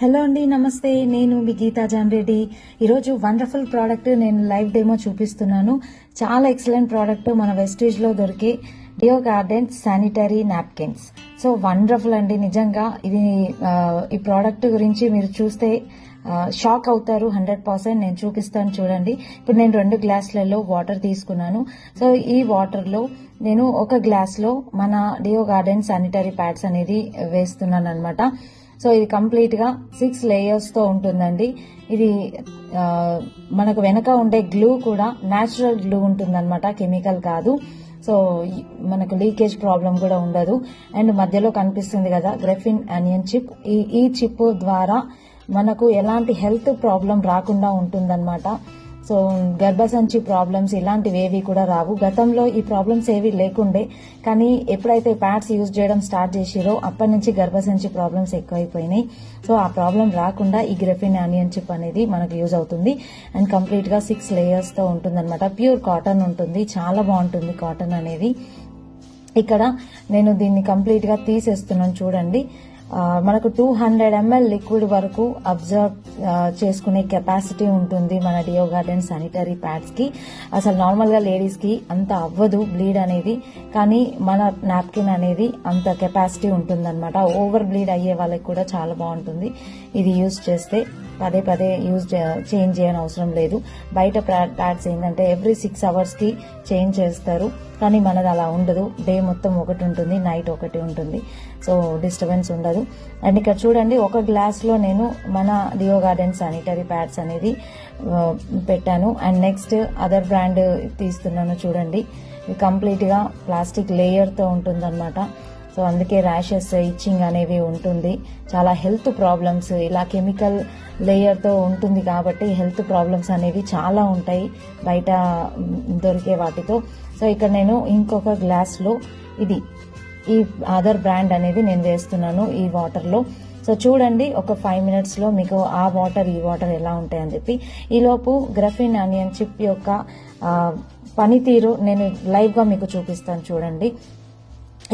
Hello అండి నమస్తే. నేను మీ గీతా జాన్ రెడ్డి ఈరోజు వండర్ఫుల్ ప్రోడక్ట్ నేను లైవ్ డెమో చూపిస్తున్నాను. చాలా ఎక్సలెంట్ ప్రోడక్ట్ మన వెస్టేజ్లో దొరికే deo gardens sanitary napkins. So wonderful అండి నిజంగా. ఇది ఈ ప్రోడక్ట్ గురించి మీరు చూస్తే షాక్ అవుతారు హండ్రెడ్ పర్సెంట్. నేను చూపిస్తాను చూడండి. ఇప్పుడు నేను రెండు గ్లాసులలో వాటర్ తీసుకున్నాను. సో ఈ వాటర్లో నేను ఒక గ్లాస్లో మన డియో గార్డెన్ శానిటరీ ప్యాడ్స్ అనేది వేస్తున్నాను అనమాట సో ఇది కంప్లీట్గా సిక్స్ లేయర్స్తో ఉంటుందండి. ఇది మనకు వెనక ఉండే గ్లూ కూడా న్యాచురల్ గ్లూ ఉంటుందన్నమాట కెమికల్ కాదు. సో మనకు లీకేజ్ ప్రాబ్లం కూడా ఉండదు. అండ్ మధ్యలో కనిపిస్తుంది కదా గ్రెఫిన్ అనియన్ చిప్ ఈ ఈ చిప్ ద్వారా మనకు ఎలాంటి హెల్త్ ప్రాబ్లం రాకుండా ఉంటుందన్నమాట. సో గర్భసంచి ప్రాబ్లమ్స్ ఇలాంటివి ఏవి కూడా రావు. గతంలో ఈ ప్రాబ్లమ్స్ ఏవి లేకుండే కానీ ఎప్పుడైతే ప్యాడ్స్ యూజ్ చేయడం స్టార్ట్ చేసిరో అప్పటి నుంచి గర్భసంచి ప్రాబ్లమ్స్ ఎక్కువైపోయినాయి. సో ఆ ప్రాబ్లం రాకుండా ఈ గ్రెఫిన్ ఆనియన్ చిప్ అనేది మనకు యూజ్ అవుతుంది. అండ్ కంప్లీట్గా సిక్స్ లేయర్స్తో ఉంటుంది ప్యూర్ కాటన్ ఉంటుంది. చాలా బాగుంటుంది కాటన్ అనేది. ఇక్కడ నేను దీన్ని కంప్లీట్గా తీసేస్తున్నాను చూడండి. మనకు టూ హండ్రెడ్ ఎంఎల్ లిక్విడ్ వరకు అబ్జర్వ్ చేసుకునే కెపాసిటీ ఉంటుంది మన డియో గార్డెన్ శానిటరీ ప్యాడ్స్కి. అసలు నార్మల్గా లేడీస్కి అంత అవ్వదు బ్లీడ్ అనేది కానీ మన నాప్కిన్ అనేది అంత కెపాసిటీ ఉంటుంది ఓవర్ బ్లీడ్ అయ్యే వాళ్ళకి కూడా చాలా బాగుంటుంది. ఇది యూజ్ చేస్తే పదే పదే యూజ్ చేంజ్ చేయని అవసరం లేదు. బయట ప్యాడ్స్ ఏంటంటే ఎవ్రీ సిక్స్ అవర్స్కి చేంజ్ చేస్తారు. కానీ మనది అలా ఉండదు. డే మొత్తం ఒకటి ఉంటుంది నైట్ ఒకటి ఉంటుంది. సో డిస్టర్బెన్స్ ఉండదు. అండ్ ఇక్కడ చూడండి ఒక గ్లాస్లో నేను మన డియో గార్డెన్ శానిటరీ ప్యాడ్స్ అనేది పెట్టాను. అండ్ నెక్స్ట్ అదర్ బ్రాండ్ తీస్తున్నాను చూడండి. కంప్లీట్గా కంప్లీట్గా ప్లాస్టిక్ లేయర్తో ఉంటుందన్నమాట. సో అందుకే ర్యాషెస్ ఇచ్చింగ్ అనేవి ఉంటుంది. చాలా హెల్త్ ప్రాబ్లమ్స్ ఇలా కెమికల్ లేయర్తో ఉంటుంది కాబట్టి హెల్త్ ప్రాబ్లమ్స్ అనేవి చాలా ఉంటాయి బయట దొరికే వాటితో. సో ఇక్కడ నేను ఇంకొక గ్లాస్లో ఇది ఈ అదర్ బ్రాండ్ అనేది నేను వేస్తున్నాను ఈ వాటర్లో సో చూడండి ఒక ఫైవ్ మినిట్స్లో మీకు ఆ వాటర్ ఈ వాటర్ ఎలా ఉంటాయని చెప్పి. ఈలోపు గ్రఫిన్ ఆనియన్ చిప్ యొక్క పనితీరు నేను లైవ్గా మీకు చూపిస్తాను చూడండి.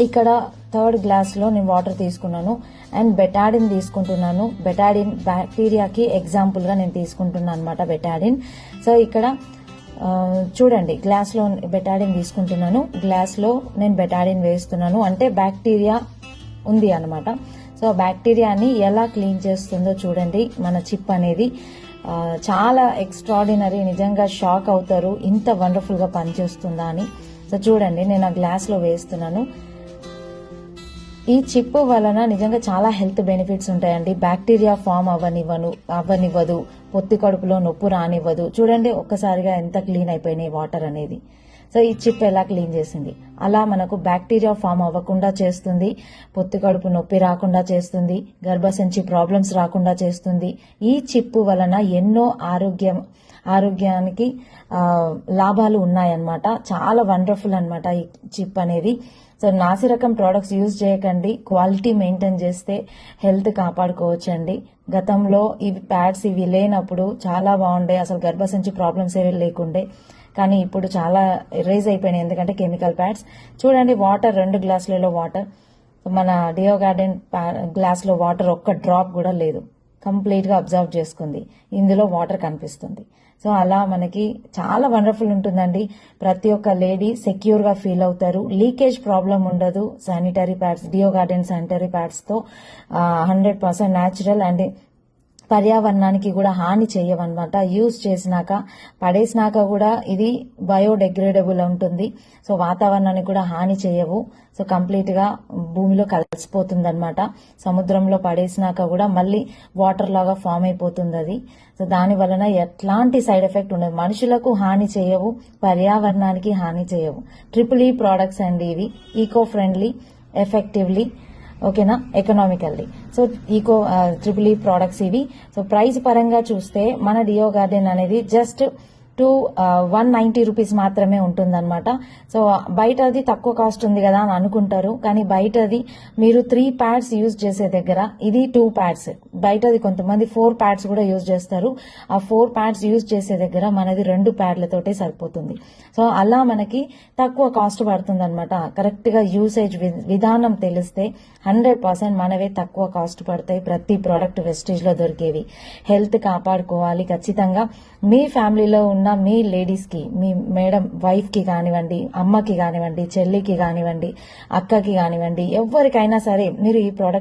ఇక్కడ థర్డ్ గ్లాస్లో నేను వాటర్ తీసుకున్నాను. అండ్ బెటాడిన్ తీసుకుంటున్నాను. బెటాడిన్ బ్యాక్టీరియాకి ఎగ్జాంపుల్గా నేను తీసుకుంటున్నాను అనమాట బెటాడిన్. సో ఇక్కడ చూడండి గ్లాస్లో బెటాడిన్ తీసుకుంటున్నాను. గ్లాస్లో నేను బెటాడిన్ వేస్తున్నాను. అంటే బ్యాక్టీరియా ఉంది అనమాట సో బ్యాక్టీరియాని ఎలా క్లీన్ చేస్తుందో చూడండి. మన చిప్ అనేది చాలా ఎక్స్ట్రాడినరీ నిజంగా షాక్ అవుతారు. ఇంత వండర్ఫుల్గా పనిచేస్తుందా అని. సో చూడండి నేను ఆ గ్లాస్లో వేస్తున్నాను. ఈ చిప్పు వలన నిజంగా చాలా హెల్త్ బెనిఫిట్స్ ఉంటాయండి. బ్యాక్టీరియా ఫామ్ అవ్వనివ్వను అవ్వనివ్వదు. పొత్తి కడుపులో నొప్పు రానివ్వదు. చూడండి ఒక్కసారిగా ఎంత క్లీన్ అయిపోయినాయి వాటర్ అనేది. సో ఈ చిప్ ఎలా క్లీన్ చేసింది? అలా మనకు బ్యాక్టీరియా ఫామ్ అవ్వకుండా చేస్తుంది. పొత్తి కడుపు నొప్పి రాకుండా చేస్తుంది. గర్భసంచి ప్రాబ్లమ్స్ రాకుండా చేస్తుంది. ఈ చిప్పు వలన ఎన్నో ఆరోగ్యం ఆరోగ్యానికి లాభాలు ఉన్నాయన్నమాట. చాలా వండర్ఫుల్ అన్నమాట ఈ చిప్ అనేది. సో నాసి రకం ప్రోడక్ట్స్ యూజ్ చేయకండి. క్వాలిటీ మెయింటైన్ చేస్తే హెల్త్ కాపాడుకోవచ్చండి. గతంలో ఇవి ప్యాడ్స్ ఇవి లేనప్పుడు చాలా బాగుండే. అసలు గర్భసంచి ప్రాబ్లమ్స్ ఏవి లేకుండే. కానీ ఇప్పుడు చాలా రేజ్ అయిపోయినాయి. ఎందుకంటే కెమికల్ ప్యాడ్స్ చూడండి వాటర్ రెండు గ్లాసులలో వాటర్ మన డియో గార్డెన్ గ్లాస్లో వాటర్ ఒక్క డ్రాప్ కూడా లేదు. కంప్లీట్గా అబ్జర్వ్ చేసుకుంది. ఇందులో వాటర్ కనిపిస్తుంది. సో అలా మనకి చాలా వండర్ఫుల్ ఉంటుందండి. ప్రతి ఒక్క లేడీ సెక్యూర్గా ఫీల్ అవుతారు. లీకేజ్ ప్రాబ్లం ఉండదు. Sanitary pads deo garden sanitary ప్యాడ్స్తో hundred percent natural and పర్యావరణానికి కూడా హాని చేయవన్నమాట. యూజ్ చేసినాక పడేసినాక కూడా ఇది బయోడెగ్రేడబుల్ ఉంటుంది. సో వాతావరణానికి కూడా హాని చేయవు. సో కంప్లీట్గా భూమిలో కలిసిపోతుంది అనమాట సముద్రంలో పడేసినాక కూడా మళ్ళీ వాటర్ లాగా ఫామ్ అయిపోతుంది అది. సో దాని వలన ఎట్లాంటి సైడ్ ఎఫెక్ట్ ఉండదు. మనుషులకు హాని చేయవు పర్యావరణానికి హాని చేయవు. ట్రిపుల్ ఈ ప్రోడక్ట్స్ అండి ఇవి. ఈకో ఫ్రెండ్లీ ఎఫెక్టివ్లీ ఓకేనా? Economically so eco triple E products ఇవి. సో ప్రైస్ పరంగా చూస్తే మన డియో గార్డెన్ అనేది just two one ninety rupees మాత్రమే ఉంటుందన్నమాట. సో బయట అది తక్కువ కాస్ట్ ఉంది కదా అని అనుకుంటారు. కానీ బయట అది మీరు త్రీ ప్యాడ్స్ యూజ్ చేసే దగ్గర ఇది టూ ప్యాడ్స్ బయటది కొంతమంది ఫోర్ ప్యాడ్స్ కూడా యూజ్ చేస్తారు. ఆ ఫోర్ ప్యాడ్స్ యూజ్ చేసే దగ్గర మనది రెండు ప్యాడ్లతోటే సరిపోతుంది. సో అలా మనకి తక్కువ కాస్ట్ పడుతుంది అనమాట కరెక్ట్గా యూసేజ్ విధానం తెలిస్తే హండ్రెడ్ పర్సెంట్ మనవే తక్కువ కాస్ట్ పడతాయి ప్రతి ప్రోడక్ట్ వెస్టేజ్లో దొరికేవి. హెల్త్ కాపాడుకోవాలి ఖచ్చితంగా. మీ ఫ్యామిలీలో ఉన్న మీ లేడీస్కి మీ మేడం వైఫ్కి కానివ్వండి అమ్మకి కానివ్వండి చెల్లికి కానివ్వండి అక్కకి కానివ్వండి ఎవరికైనా సరే మీరు ఈ ప్రోడక్ట్